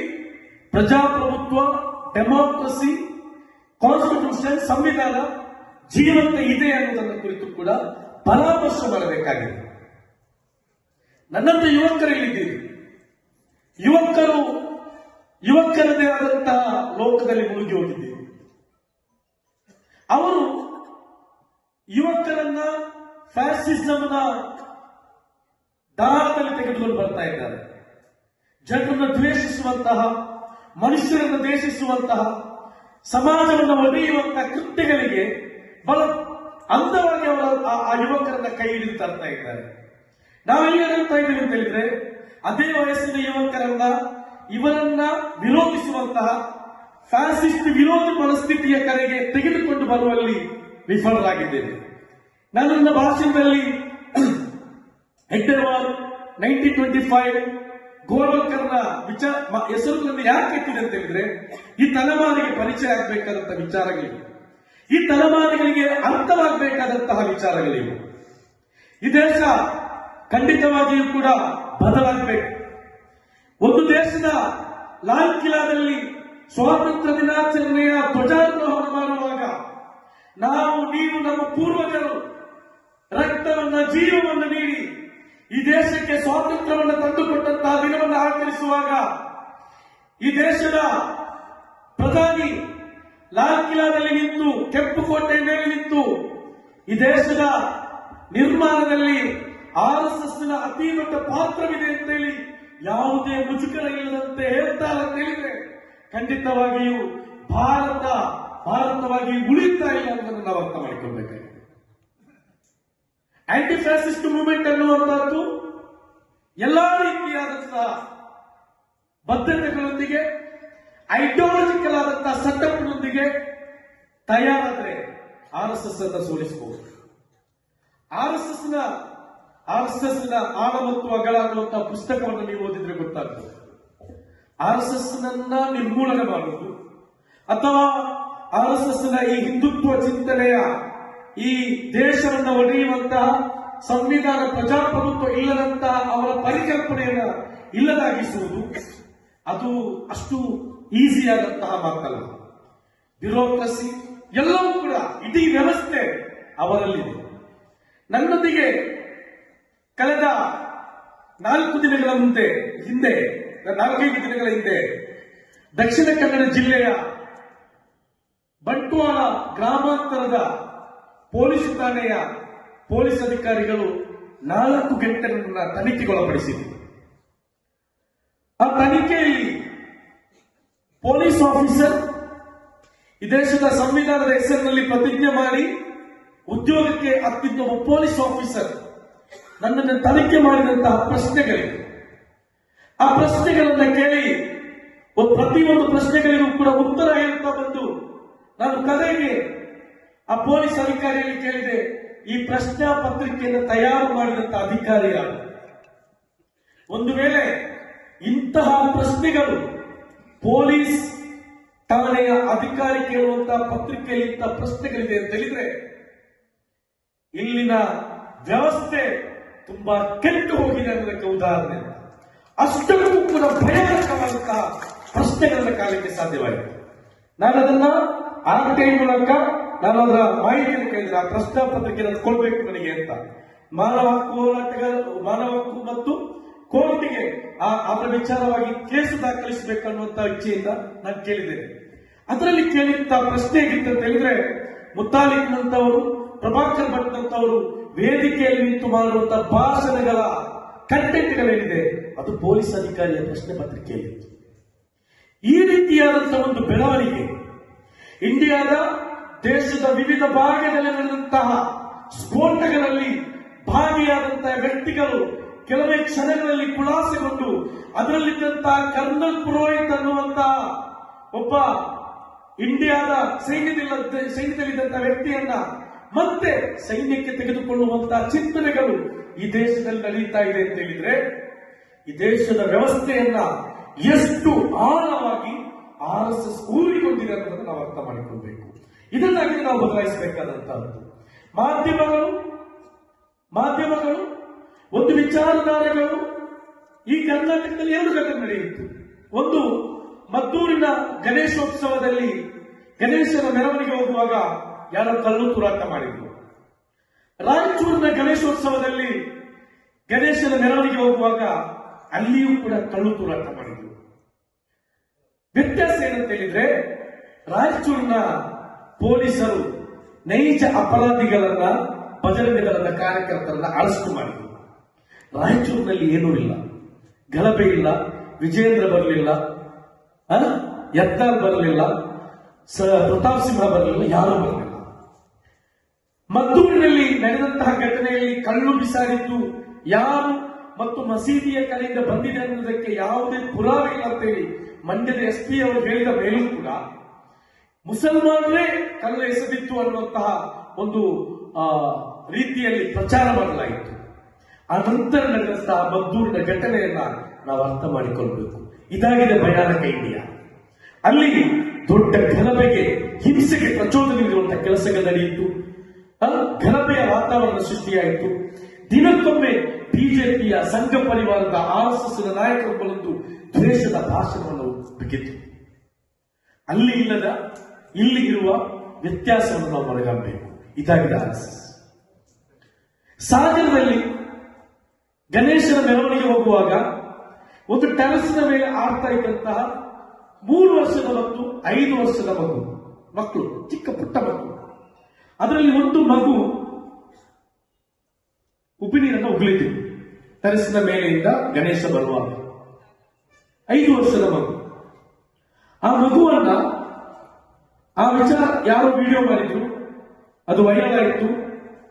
ಪ್ರಜಾಪ್ರಭುತ್ವ, ಡೆಮಾಕ್ರಸಿ ಕಾನ್ಸ್ಟಿಟ್ಯೂಷನ್ ಸಂವಿಧಾನ ಜೀವಂತ ಇದೆ ಅನ್ನೋದನ್ನು ಕುರಿತು ಕೂಡ ಪರಾಮರ್ಶೆ ಮಾಡಬೇಕಾಗಿದೆ. ನನ್ನಂತ ಯುವಕರಲ್ಲಿದ್ದೀರಿ ಯುವಕರು ಯುವಕರದೇ ಆದಂತಹ ಲೋಕದಲ್ಲಿ ಮುಳುಗಿ ಹೋಗಿದ್ದೇವೆ ಅವರು ಯುವಕರನ್ನ ಫ್ಯಾಸಿಸಂನ ದಾರದಲ್ಲಿ ತೆಗೆದುಕೊಂಡು ಬರ್ತಾ ಇದ್ದಾರೆ. ಜನರನ್ನು ದ್ವೇಷಿಸುವಂತಹ, ಮನುಷ್ಯರನ್ನು ದ್ವೇಷಿಸುವಂತಹ ಸಮಾಜವನ್ನು ಒಡೆಯುವಂತಹ ಕೃತ್ಯಗಳಿಗೆ ಬಲ ಅಂದವಾಗಿ ಅವರ ಆ- ಯುವಕರನ್ನ ಕೈ ಹಿಡಿದು ತರ್ತಾ ಇದ್ದಾರೆ. ಹೇಳ್ತಾ ಇದ್ದೀವಿ ಅಂತ ಹೇಳಿದ್ರೆ, ಅದೇ ವಯಸ್ಸಿನ ಯುವಕರನ್ನ ಇವರನ್ನ ವಿರೋಧಿಸುವಂತಹ ಫ್ಯಾಸಿಸ್ಟ್ ವಿರೋಧಿ ಮನಸ್ಥಿತಿಯ ಕರೆಗೆ ತೆಗೆದುಕೊಂಡು ಬರುವಲ್ಲಿ ವಿಫಲರಾಗಿದ್ದೇನೆ. ನಾನು ನನ್ನ ಭಾಷಣದಲ್ಲಿ ಹೆಡ್ಡರ್ವಾಲ್ ನೈನ್ಟೀನ್ ಟ್ವೆಂಟಿ ಫೈವ್ ಗೋಲ್ವಲ್ಕರ್ನ ವಿಚಾರ ಹೆಸರುಗಳನ್ನು ಯಾಕೆ ಎತ್ತಿದೆ ಅಂತ ಹೇಳಿದ್ರೆ, ಈ ತಲೆಮಾರಿಗೆ ಪರಿಚಯ ಆಗಬೇಕಾದಂತಹ ವಿಚಾರಗಳಿವೆ. ಈ ತಲೆಮಾರಿಗಳಿಗೆ ಅರ್ಥವಾಗಬೇಕಾದಂತಹ ವಿಚಾರಗಳಿವೆ. ಈ ದೇಶ ಖಂಡಿತವಾಗಿಯೂ ಕೂಡ ಬದಲಾಗಬೇಕು. ಒಂದು ದೇಶದ ಲಾಲ್ ಕಿಲಾದಲ್ಲಿ ಸ್ವಾತಂತ್ರ್ಯ ದಿನಾಚರಣೆಯ ಧ್ವಜಾರೋಹಣ ಮಾಡುವಾಗ ನಾವು ನೀವು ನಮ್ಮ ಪೂರ್ವಜರು. ರಕ್ತವನ್ನ, ಜೀವವನ್ನು ನೀಡಿ ಈ ದೇಶಕ್ಕೆ ಸ್ವಾತಂತ್ರ್ಯವನ್ನು ತಂದುಕೊಟ್ಟಂತಹ ದಿನವನ್ನು ಆಚರಿಸುವಾಗ ಈ ದೇಶದ ಪ್ರಧಾನಿ ಲಾಲ್ ಕಿಲಾದಲ್ಲಿ ನಿಂತು ಕೆಂಪು ಕೋಟೆ ಮೇಲೆ ನಿಂತು ಈ ದೇಶದ ನಿರ್ಮಾಣದಲ್ಲಿ ಆರ್ ಎಸ್ ಎಸ್ನ ಅತಿ ದೊಡ್ಡ ಪಾತ್ರವಿದೆ ಅಂತೇಳಿ ಯಾವುದೇ ಮುಜುಗರ ಇಲ್ಲದಂತೆ ಹೇಳ್ತಾರೆ ಅಂತ ಹೇಳಿದ್ರೆ ಖಂಡಿತವಾಗಿಯೂ ಭಾರತ, ಭಾರತವಾಗಿ ಉಳಿತಾ ಇಲ್ಲ ಅನ್ನೋದನ್ನು ನಾವು ಅರ್ಥ ಮಾಡಿಕೊಳ್ಬೇಕಾಗಿದೆ. ಆಂಟಿ ಫ್ಯಾಸಿಸ್ಟ್ ಮೂವ್ಮೆಂಟ್ ಅನ್ನುವಂತಹದ್ದು ಎಲ್ಲಾ ರೀತಿಯಾದಂತಹ ಬದ್ಧತೆಗಳೊಂದಿಗೆ ಐಡಿಯಾಲಜಿಕಲ್ ಆದಂತಹ ಸೆಟಪ್ನೊಂದಿಗೆ ತಯಾರಾದ್ರೆ ಆರ್ ಎಸ್ ಎಸ್ ಅನ್ನ ಸೋಲಿಸಬಹುದು R S S R S ಅನ್ನುವಂತಹ ಪುಸ್ತಕವನ್ನು ನೀವು ಓದಿದ್ರೆ ಗೊತ್ತಾಗ್ತದೆ. ಆರ್ ಎಸ್ ನನ್ನ ನಿರ್ಮೂಲನೆ ಮಾಡುವುದು ಅಥವಾ ಆರ್ ಈ ಹಿಂದುತ್ವ ಚಿಂತನೆಯ ಈ ದೇಶವನ್ನ ಒಡೆಯುವಂತಹ ಸಂವಿಧಾನ ಪ್ರಜಾಪ್ರಭುತ್ವ ಇಲ್ಲದಂತಹ ಅವರ ಪರಿಕಲ್ಪನೆಯನ್ನ ಇಲ್ಲದಾಗಿಸುವುದು ಅದು ಅಷ್ಟು ಈಸಿಯಾದಂತಹ ಮಾತಲ್ಲ. ಬ್ಯೂರೋಕ್ರಸಿ ಎಲ್ಲವೂ ಕೂಡ ಇಡೀ ವ್ಯವಸ್ಥೆ ಅವರಲ್ಲಿದೆ. ನನ್ನೊಂದಿಗೆ ಕಳೆದ ನಾಲ್ಕು ದಿನಗಳ ಮುಂದೆ, ಹಿಂದೆ, ನಾಲ್ಕೈದು ದಿನಗಳ ಹಿಂದೆ, ದಕ್ಷಿಣ ಕನ್ನಡ ಜಿಲ್ಲೆಯ ಬಂಟ್ವಾಳ ಗ್ರಾಮಾಂತರದ ಪೊಲೀಸ್ ಠಾಣೆಯ ಪೊಲೀಸ್ ಅಧಿಕಾರಿಗಳು ನಾಲ್ಕು ಗಂಟೆಗಳನ್ನ ತನಿಖೆಗೊಳಪಡಿಸಿದರು ಆ ತನಿಖೆಯಲ್ಲಿ ಪೊಲೀಸ್ ಆಫೀಸರ್ ಈ ದೇಶದ ಸಂವಿಧಾನದ ಹೆಸರಿನಲ್ಲಿ ಪ್ರತಿಜ್ಞೆ ಮಾಡಿ, ಉದ್ಯೋಗಕ್ಕೆ ಒಬ್ಬ ಪೊಲೀಸ್ ಆಫೀಸರ್ ನನ್ನನ್ನು ತನಿಖೆ ಮಾಡಿದಂತಹ ಪ್ರಶ್ನೆಗಳಿವೆ. ಆ ಪ್ರಶ್ನೆಗಳನ್ನು ಕೇಳಿ ಪ್ರತಿಯೊಂದು ಪ್ರಶ್ನೆಗಳಿಗೂ ಕೂಡ ಉತ್ತರ ಹೇಳ್ತಾ ಬಂದು ನಾನು ಕದೆಗೆ ಆ ಪೊಲೀಸ್ ಅಧಿಕಾರಿಯಲ್ಲಿ ಕೇಳಿದೆ, ಈ ಪ್ರಶ್ನಾ ಪತ್ರಿಕೆಯನ್ನು ತಯಾರು ಮಾಡಿದಂತ ಅಧಿಕಾರಿ ಯಾರು? ಒಂದು ವೇಳೆ ಇಂತಹ ಪ್ರಶ್ನೆಗಳು ಪೊಲೀಸ್ ಠಾಣೆಯ ಅಧಿಕಾರಿ ಕೇಳುವಂತಹ ಪತ್ರಿಕೆಯಲ್ಲಿ ಇಂತಹ ಪ್ರಶ್ನೆಗಳಿದೆ ಅಂತ ಹೇಳಿದ್ರೆ ಇಲ್ಲಿನ ವ್ಯವಸ್ಥೆ ತುಂಬಾ ಕೆಟ್ಟು ಹೋಗಿದೆ ಅನ್ನೋದಕ್ಕೆ ಉದಾಹರಣೆ. ಅಷ್ಟಕ್ಕೂ ಕೂಡ ಭಯಾನಕವಾದಂತಹ ಪ್ರಶ್ನೆಗಳನ್ನ ಕಾಲಕ್ಕೆ ಸಾಧ್ಯವಾಯಿತು ನಾನು ಅದನ್ನ ಆರ್ ಟಿ ಮೂಲಕ ನಾನು ಅದರ ಮಾಹಿತಿಯನ್ನು ಕೇಳಿದ್ರೆ ಆ ಪ್ರಶ್ನಾ ಪತ್ರಿಕೆಯನ್ನು ಕೊಡ್ಬೇಕು ನನಗೆ ಅಂತ. ಮಾನವ ಹಕ್ಕು ಹೋರಾಟಗಾರ ಮಾನವ ಹಕ್ಕು ಮತ್ತು ಕೋರ್ಟ್ಗೆ ಆ ಅದರ ವಿಚಾರವಾಗಿ ಕೇಸು ದಾಖಲಿಸಬೇಕು ಅನ್ನುವಂತ ಇಚ್ಛೆಯಿಂದ ನಾನು ಕೇಳಿದ್ದೇನೆ. ಅದರಲ್ಲಿ ಕೇಳಿದ ಪ್ರಶ್ನೆ ಹೇಗಿತ್ತು ಅಂತ ಹೇಳಿದ್ರೆ ಮುತ್ತಾಲಿಕ್ನಂತವರು ಪ್ರಭಾಕರ್ ಭಟ್ನಂತವರು ವೇದಿಕೆಯಲ್ಲಿ ನಿಂತು ಮಾಡುವಂತಹ ಭಾಷಣಗಳ ಕಂಟೆಂಟ್ಗಳೇನಿದೆ, ಅದು ಪೊಲೀಸ್ ಅಧಿಕಾರಿಯ ಪ್ರಶ್ನೆ ಪತ್ರಿಕೆಯಲ್ಲಿತ್ತು ಈ ರೀತಿಯಾದಂತಹ ಒಂದು ಬೆಳವಣಿಗೆ, ಇಂಡಿಯಾದ ದೇಶದ ವಿವಿಧ ಭಾಗದಲ್ಲಿ ನಡೆದಂತಹ ಸ್ಫೋಟಗಳಲ್ಲಿ ಭಾಗಿಯಾದಂತಹ ವ್ಯಕ್ತಿಗಳು ಕೆಲವೇ ಕ್ಷಣಗಳಲ್ಲಿ ಖುಲಾಸೆಗೊಂಡು ಅದರಲ್ಲಿದ್ದಂತಹ ಕರ್ನಲ್ ಪುರೋಹಿತ್ ಅನ್ನುವಂತಹ ಒಬ್ಬ ಇಂಡಿಯಾದ ಸೈನ್ಯದಲ್ಲಿ, ಸೈನ್ಯದಲ್ಲಿದ್ದಂತಹ ವ್ಯಕ್ತಿಯನ್ನ ಮತ್ತೆ ಸೈನ್ಯಕ್ಕೆ ತೆಗೆದುಕೊಳ್ಳುವಂತಹ ಚಿಂತನೆಗಳು ಈ ದೇಶದಲ್ಲಿ ನಡೀತಾ ಇದೆ ಅಂತ ಹೇಳಿದ್ರೆ, ಈ ದೇಶದ ವ್ಯವಸ್ಥೆಯನ್ನ ಎಷ್ಟು ಆಳವಾಗಿ ಆರ್ ಎಸ್ ಎಸ್ ಊರಿಗೊಂಡಿದೆ ಅನ್ನೋದನ್ನು ನಾವು ಅರ್ಥ ಮಾಡಿಕೊಳ್ಬೇಕು. ಇದನ್ನಾಗಿ ನಾವು ಬದಲಾಯಿಸಬೇಕಾದಂತಹದ್ದು. ಮಾಧ್ಯಮಗಳು ಮಾಧ್ಯಮಗಳು, ಒಂದು ವಿಚಾರಧಾರೆಗಳು, ಈ ಕರ್ನಾಟಕದಲ್ಲಿ ಎರಡು ಘಟನೆ ನಡೆಯಿತು. ಒಂದು ಮದ್ದೂರಿನ ಗಣೇಶೋತ್ಸವದಲ್ಲಿ ಗಣೇಶನ ಮೆರವಣಿಗೆ ಹೋಗುವಾಗ ಯಾರೋ ಕಲ್ಲು ತೂರಾಟ ಮಾಡಿದ್ರು. ರಾಯಚೂರಿನ ಗಣೇಶೋತ್ಸವದಲ್ಲಿ ಗಣೇಶನ ಮೆರವಣಿಗೆ ಹೋಗುವಾಗ ಅಲ್ಲಿಯೂ ಕೂಡ ಕಲ್ಲು ತೂರಾಟ ಮಾಡಿದ್ರು. ವ್ಯತ್ಯಾಸ ಏನಂತ ಹೇಳಿದ್ರೆ, ರಾಯಚೂರಿನ ಪೊಲೀಸರು ನೈಜ ಅಪರಾಧಿಗಳನ್ನ ಭಜನೆಗಳನ್ನ ಕಾರ್ಯಕರ್ತರನ್ನ ಅರೆಸ್ಟ್ ಮಾಡಿದ್ರು. ರಾಯಚೂರಿನಲ್ಲಿ ಏನೂ ಇಲ್ಲ. ಗಲಭೆ ಇಲ್ಲ. ವಿಜೇಂದ್ರ ಬರಲಿಲ್ಲ. ಯತ್ನಾಳ್ ಬರಲಿಲ್ಲ. ಪ್ರತಾಪ್ ಸಿಂಹ ಬರಲಿಲ್ಲ. ಯಾರೂ ಬರಲಿಲ್ಲ. ಮದ್ದೂರಿನಲ್ಲಿ ನಡೆದಂತಹ ಘಟನೆಯಲ್ಲಿ ಕಲ್ಲು ಬಿಸಾಡಿದ್ದು ಯಾರು ಮತ್ತು ಮಸೀದಿಯ ಕಡೆಯಿಂದ ಬಂದಿದೆ ಅನ್ನೋದಕ್ಕೆ ಯಾವುದೇ ಪುರಾವೆ ಇಲ್ಲ ಅಂತ ಹೇಳಿ ಮಂಡ್ಯದ ಎಸ್ ಪಿ ಅವರು ಹೇಳಿದ ಮೇಲೂ ಕೂಡ ಮುಸಲ್ಮಾನರೇ ಕಲ್ಲು ಎಸೆದಿತ್ತು ಅನ್ನುವಂತಹ ಒಂದು ರೀತಿಯಲ್ಲಿ ಪ್ರಚಾರ ಮಾಡಲಾಯಿತು. ಆ ನಡೆದಂತಹ ಮದ್ದೂರಿನ ಘಟನೆಯನ್ನ ನಾವು ಅರ್ಥ ಮಾಡಿಕೊಳ್ಬೇಕು. ಇದಾಗಿದೆ ಭಯಾನಕ ಇಂಡಿಯಾ. ಅಲ್ಲಿ ದೊಡ್ಡ ಗಲಭೆಗೆ ಹಿಂಸೆಗೆ ಪ್ರಚೋದನೆ ನೀಡುವಂತಹ ಕೆಲಸಗಳು ನಡೆಯಿತು. ಗಲಭೆಯ ವಾತಾವರಣ ಸೃಷ್ಟಿಯಾಯಿತು. ದಿನಕ್ಕೊಮ್ಮೆ ಬಿಜೆಪಿಯ ಸಂಘ ಪರಿವಾರದ ಆರ್ ಎಸ್ ಎಸ್ ನಾಯಕರು ಬಂದು ದ್ವೇಷದ ಭಾಷಣವನ್ನು ಬಿಗಿತು. ಅಲ್ಲಿ ಇಲ್ಲದ, ಇಲ್ಲಿ ಇರುವ ವ್ಯತ್ಯಾಸವನ್ನು ನಾವು ಮರಗಬೇಕು ಇದಾಗಿದೆ ಆರ್ ಎಸ್ ಎಸ್ ಸಾಗರದಲ್ಲಿ ಗಣೇಶನ ಮೆರವಣಿಗೆ ಹೋಗುವಾಗ ಒಂದು ಟೆರಸ್ನ ಮೇಲೆ ಆಡ್ತಾ ಇದ್ದಂತಹ ಮೂರು ವರ್ಷದ ಮತ್ತು ಐದು ವರ್ಷದ ಮಗು, ಮಕ್ಕಳು, ಚಿಕ್ಕ ಪುಟ್ಟ ಮಗು ಅದರಲ್ಲಿ ಒಂದು ಮಗು ಉಪ್ಪಿನೀರನ್ನು ಉಗುಳಿತು ಟೆರಸ್ನ ಮೇಲೆಯಿಂದ ಗಣೇಶ ಬರುವ ಐದು ವರ್ಷದ ಮಗು. ಆ ಮಗುವನ್ನ ಆ ವಿಚಾರ ಯಾರು ವಿಡಿಯೋ ಮಾಡಿದ್ರು. ಅದು ವೈರಲ್ ಆಯಿತು.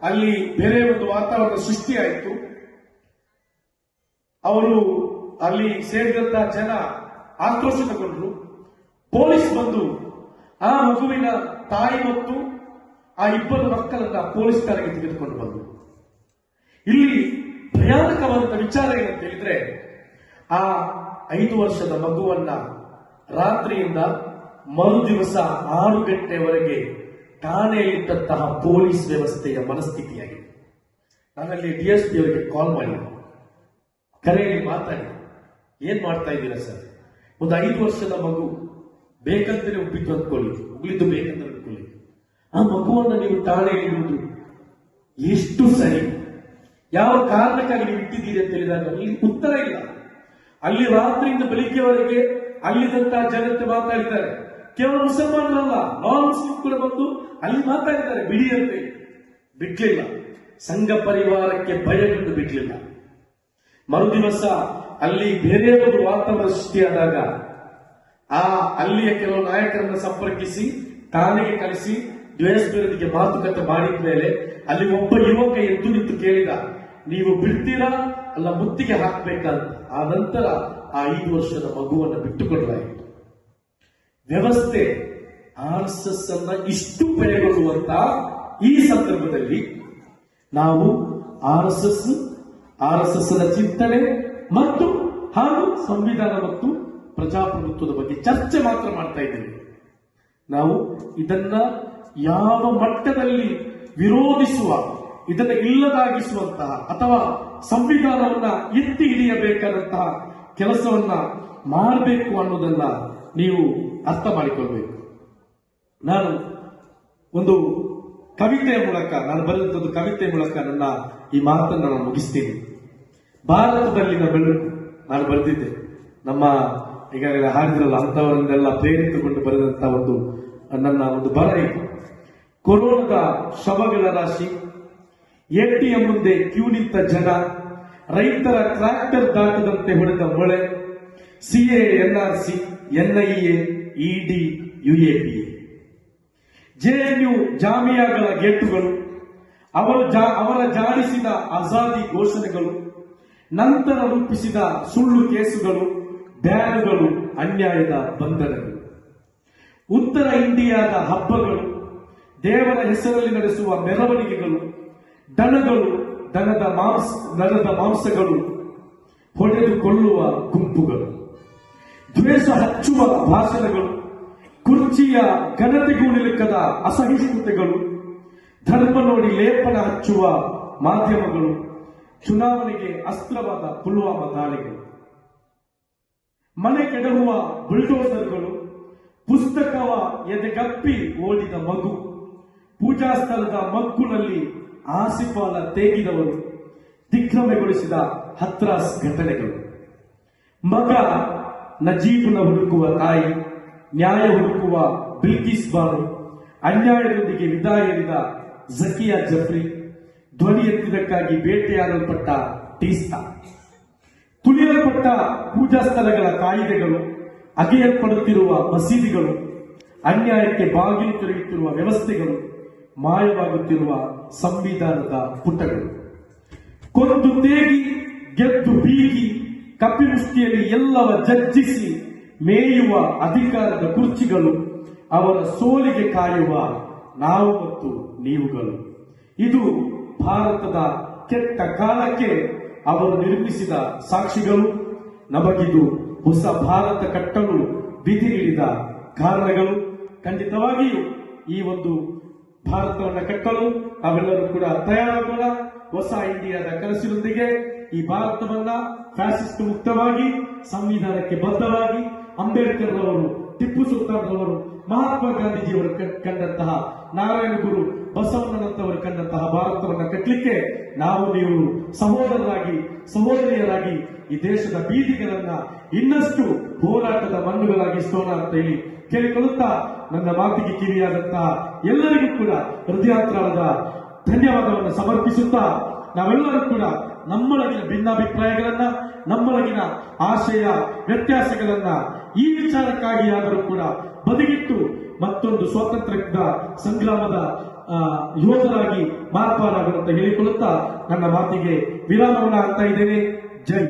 ಅಲ್ಲಿ ಬೇರೆ ಒಂದು ವಾತಾವರಣ ಸೃಷ್ಟಿಯಾಯಿತು ಅವರು ಅಲ್ಲಿ ಸೇರಿದಂತಹ ಜನ ಆಕ್ರೋಶಿತಗೊಂಡ್ರು. ಪೊಲೀಸ್ ಬಂದು ಆ ಮಗುವಿನ ತಾಯಿ ಮತ್ತು ಆ ಇಬ್ಬರು ಮಕ್ಕಳನ್ನ ಪೊಲೀಸ್ ಠಾಣೆಗೆ ತೆಗೆದುಕೊಂಡು ಬಂದರು. ಇಲ್ಲಿ ಭಯಾನಕವಾದ ವಿಚಾರ ಏನಂತ ಹೇಳಿದ್ರೆ, ಆ ಐದು ವರ್ಷದ ಮಗುವನ್ನ ರಾತ್ರಿಯಿಂದ ಮರು ದಿವಸ ಆರು ಗಂಟೆವರೆಗೆ ಠಾಣೆಯಲ್ಲಿದ್ದಂತಹ ಪೊಲೀಸ್ ವ್ಯವಸ್ಥೆಯ ಮನಸ್ಥಿತಿಯಾಗಿದೆ. ನಾನಲ್ಲಿ ಡಿ ಎಸ್ ಪಿ ಅವರಿಗೆ ಕಾಲ್ ಮಾಡಿ, ಕರೆಯಲ್ಲಿ ಮಾತಾಡಿ, ಏನ್ ಮಾಡ್ತಾ ಇದ್ದೀರಾ ಸರ್? ಒಂದು ಐದು ವರ್ಷದ ಮಗು, ಬೇಕಂತಲೇ ಉಬ್ಬಿತ್ತು ಅಂದ್ಕೊಳ್ಳಿ ಉಳಿದು ಬೇಕಂತ. ಆ ಮಗುವನ್ನು ನೀವು ತಾಳೆ ಇಡುವುದು ಎಷ್ಟು ಸರಿ? ಯಾವ ಕಾರಣಕ್ಕಾಗಿ ನೀವು ಇಟ್ಟಿದ್ದೀರಿ ಅಂತ ಹೇಳಿದಾಗ ಅಲ್ಲಿ ಉತ್ತರ ಇಲ್ಲ. ಅಲ್ಲಿ ರಾತ್ರಿಯಿಂದ ಬೆಳಿಗ್ಗೆವರೆಗೆ ಅಲ್ಲಿದ್ದಂತಹ ಜನತೆ ಮಾತಾಡಿದ್ದಾರೆ. ಕೇವಲ ಮುಸಲ್ಮಾನರಲ್ಲ ನಾನ್ ಮುಸ್ಲಿಂ ಕೂಡ ಬಂದು ಅಲ್ಲಿ ಮಾತಾಡಿದ್ದಾರೆ. ಬಿಡಿ ಅಂತ. ಬಿಡ್ಲಿಲ್ಲ. ಸಂಘ ಪರಿವಾರಕ್ಕೆ ಭಯಗೊಂಡು ಬಿಡ್ಲಿಲ್ಲ. ಮರುದಿವಸ ಅಲ್ಲಿ ಬೇರೆ ಒಂದು ವಾತಾವರಣ ಸೃಷ್ಟಿಯಾದಾಗ ಆ ಅಲ್ಲಿಯ ಕೆಲವು ನಾಯಕರನ್ನು ಸಂಪರ್ಕಿಸಿ ಠಾಣೆಗೆ ದ್ವೇಷ ವಿರೋಧಿಗೆ ಮಾತುಕತೆ ಮಾಡಿದ ಮೇಲೆ ಅಲ್ಲಿ ಒಬ್ಬ ಯುವಕ ಎದ್ದು ನಿಂತು ಕೇಳಿದ, ನೀವು ಬಿಡ್ತೀರಾ? ಅಲ್ಲ, ಮುತ್ತಿಗೆ ಹಾಕ್ಬೇಕಂತ ಆ ನಂತರ ಆ ಐದು ವರ್ಷದ ಮಗುವನ್ನು ಬಿಟ್ಟುಕೊಡಲಾಯಿತು. ವ್ಯವಸ್ಥೆ ಆರ್ ಎಸ್ ಎಸ್ ಅನ್ನ ಇಷ್ಟು ಬೆಳೆಗೊಳ್ಳುವಂತ ಈ ಸಂದರ್ಭದಲ್ಲಿ ನಾವು R S S, R S ಎಸ್ನ ಚಿಂತನೆ ಮತ್ತು ಹಾಗೂ ಸಂವಿಧಾನ ಮತ್ತು ಪ್ರಜಾಪ್ರಭುತ್ವದ ಬಗ್ಗೆ ಚರ್ಚೆ ಮಾತ್ರ ಮಾಡ್ತಾ ಇದ್ದೇವೆ. ನಾವು ಇದನ್ನ ಯಾವ ಮಟ್ಟದಲ್ಲಿ ವಿರೋಧಿಸುವ, ಇದನ್ನು ಇಲ್ಲದಾಗಿಸುವಂತಹ ಅಥವಾ ಸಂವಿಧಾನವನ್ನ ಎತ್ತಿ ಹಿಡಿಯಬೇಕಾದಂತಹ ಕೆಲಸವನ್ನ ಮಾಡಬೇಕು ಅನ್ನೋದನ್ನ ನೀವು ಅರ್ಥ ಮಾಡಿಕೊಳ್ಬೇಕು. ನಾನು ಒಂದು ಕವಿತೆಯ ಮೂಲಕ, ನಾನು ಬರೆದಂತದ್ದು ಕವಿತೆಯ ಮೂಲಕ ನನ್ನ ಈ ಮಾತನ್ನು ನಾನು ಮುಗಿಸ್ತೀನಿ. ಭಾರತದಲ್ಲಿನ ಬೆಳಕು ನಾನು ಬರೆದಿದ್ದೆ. ನಮ್ಮ ಈಗಾಗಲೇ ಹಾಡಿದ್ರಲ್ಲ ಅಂತವರನ್ನೆಲ್ಲ ಪ್ರೇರಿತಗೊಂಡು ಬರೆದಂತ ಒಂದು ನನ್ನ ಒಂದು ಬರ ಇದು. ಕೊರೋನಾದ ಶವಗಳ ರಾಶಿ. ಎಟಿಎಂ ಮುಂದೆ ಕ್ಯೂ ನಿಂತ ಜನ, ರೈತರ ಟ್ರ್ಯಾಕ್ಟರ್ ದಾಟದಂತೆ ಹೊಡೆದ ಮೊಳೆ. CA NRC NIA ED UAP JNU ಜಾಮಿಯಾಗಳ ಗೇಟುಗಳು, ಅವರು ಅವರ ಜಾಡಿಸಿದ ಆಜಾದಿ ಘೋಷಣೆಗಳು, ನಂತರ ರೂಪಿಸಿದ ಸುಳ್ಳು ಕೇಸುಗಳು, ಬ್ಯಾನುಗಳು, ಅನ್ಯಾಯದ ಬಂಧನಗಳು. ಉತ್ತರ ಇಂಡಿಯಾದ ಹಬ್ಬಗಳು ದೇವರ ಹೆಸರಲ್ಲಿ ನಡೆಸುವ ಮೆರವಣಿಗೆಗಳು, ದನಗಳು, ದನದ ಮಾಂಸ, ದನದ ಮಾಂಸಗಳು ಹೊಡೆದುಕೊಳ್ಳುವ ಗುಂಪುಗಳು, ದ್ವೇಷ ಹಚ್ಚುವ ಭಾಷಣಗಳು, ಕುರ್ಚಿಯ ಘನತೆಗೂ ನಿಲುಕದ ಅಸಹಿಷ್ಣುತೆಗಳು, ಧರ್ಮ ನೋಡಿ ಲೇಪನ ಹಚ್ಚುವ ಮಾಧ್ಯಮಗಳು, ಚುನಾವಣೆಗೆ ಅಸ್ತ್ರವಾದ ಪುಲ್ವಾಮ ದಾಳಿಗಳು, ಮನೆ ಕೆಡಹುವ ಬುಲ್ಡೋಸರ್ಗಳು, ಪುಸ್ತಕವ ಎದೆಗಪ್ಪಿ ಓಡಿದ ಮಗು. ಪೂಜಾ ಸ್ಥಳದ ಮಕ್ಕಳಲ್ಲಿ ಆಸಿಪಾಲ ತೇಗಿದವರು ದಿಗ್ಭ್ರಮೆಗೊಳಿಸಿದ ಹತ್ರಾಸ್ ಘಟನೆಗಳು. ಮಗ ನಜೀಬ್ನ ಹುಡುಕುವ ತಾಯಿ, ನ್ಯಾಯ ಹುಡುಕುವ ಬಿಲ್ಕಿಸ್ ಬಾನು, ಅನ್ಯಾಯದೊಂದಿಗೆ ವಿದಾಯ ಹೇಳಿದ ಝಕಿಯಾ ಜಫ್ರಿ, ಧ್ವನಿ ಎತ್ತಿದಕ್ಕಾಗಿ ಬೇಟೆಯಾಡಲ್ಪಟ್ಟ ಟೀಸ್ತಾ. ತುಳಿಯಲ್ಪಟ್ಟ ಪೂಜಾ ಸ್ಥಳಗಳ ಕಾಯಿದೆಗಳು, ಅಗೆಯಲ್ಪಡುತ್ತಿರುವ ಮಸೀದಿಗಳು, ಅನ್ಯಾಯಕ್ಕೆ ಬಾಗಿಲು ತೆರೆಯುತ್ತಿರುವ ವ್ಯವಸ್ಥೆಗಳು ಮಾಯವಾಗುತ್ತಿರುವ ಸಂವಿಧಾನದ ಪುಟಗಳು. ಕೊಂದು ತೇಗಿ, ಗೆದ್ದು ಬೀಗಿ ಕಪಿಮುಷ್ಟಿಯಲ್ಲಿ ಎಲ್ಲವ ಜಜ್ಜಿಸಿ ಮೇಯುವ ಅಧಿಕಾರದ ಕುರ್ಚಿಗಳು, ಅವರ ಸೋಲಿಗೆ ಕಾಯುವ ನಾವು ಮತ್ತು ನೀವುಗಳು. ಇದು ಭಾರತದ ಕೆಟ್ಟ ಕಾಲಕ್ಕೆ ಅವರು ನಿರ್ಮಿಸಿದ ಸಾಕ್ಷಿಗಳು. ನಮಗಿದು ಹೊಸ ಭಾರತ ಕಟ್ಟಲು ವಿಧಿ ನೀಡಿದ ಕಾರಣಗಳು. ಖಂಡಿತವಾಗಿಯೂ ಈ ಒಂದು ಭಾರತವನ್ನು ಕಟ್ಟಲು ನಾವೆಲ್ಲರೂ ಕೂಡ ತಯಾರಾಗೋಣ ಹೊಸ ಇಂಡಿಯಾದ ಕನಸಿನೊಂದಿಗೆ ಈ ಭಾರತವನ್ನ ಫ್ಯಾಸಿಸ್ಟ್ ಮುಕ್ತವಾಗಿ, ಸಂವಿಧಾನಕ್ಕೆ ಬದ್ಧವಾಗಿ ಅಂಬೇಡ್ಕರ್ ರವರು, ಟಿಪ್ಪು ಸುಲ್ತಾನ್ ರವರು, ಮಹಾತ್ಮ ಗಾಂಧೀಜಿಯವರು ಕಂಡಂತಹ ನಾರಾಯಣ ಗುರು ಬಸವಣ್ಣನಂತವರು ಕಂಡಂತಹ ಭಾರತವನ್ನ ಕಟ್ಟಲಿಕ್ಕೆ ನಾವು ನೀವು ಸಹೋದರರಾಗಿ, ಸಹೋದರಿಯರಾಗಿ ಈ ದೇಶದ ಬೀದಿಗಳನ್ನ ಇನ್ನಷ್ಟು ಹೋರಾಟದ ಮಣ್ಣುಗಳಾಗಿಸೋಣ ಅಂತ ಹೇಳಿ ಕೇಳಿಕೊಳ್ಳುತ್ತಾ ನನ್ನ ಮಾತಿಗೆ ಕಿವಿಯಾದಂತಹ ಎಲ್ಲರಿಗೂ ಕೂಡ ಹೃದಯಾಂತರಾಳದ ಧನ್ಯವಾದವನ್ನು ಸಮರ್ಪಿಸುತ್ತಾ ನಾವೆಲ್ಲರೂ ಕೂಡ ನಮ್ಮೊಳಗಿನ ಭಿನ್ನಾಭಿಪ್ರಾಯಗಳನ್ನ, ನಮ್ಮೊಳಗಿನ ಆಶಯ ವ್ಯತ್ಯಾಸಗಳನ್ನ ಈ ವಿಚಾರಕ್ಕಾಗಿ ಆದರೂ ಕೂಡ ಬದಿಗಿಟ್ಟು ಮತ್ತೊಂದು ಸ್ವಾತಂತ್ರ್ಯದ ಸಂಗ್ರಾಮದ ಯೋಧರಾಗಿ ಮಾರ್ಪಾಡಾಗುವಂತ ಹೇಳಿಕೊಳ್ಳುತ್ತಾ ನನ್ನ ಮಾತಿಗೆ ವಿರಾಮವನ್ನ ಆಗ್ತಾ ಇದ್ದೇನೆ. ಜೈ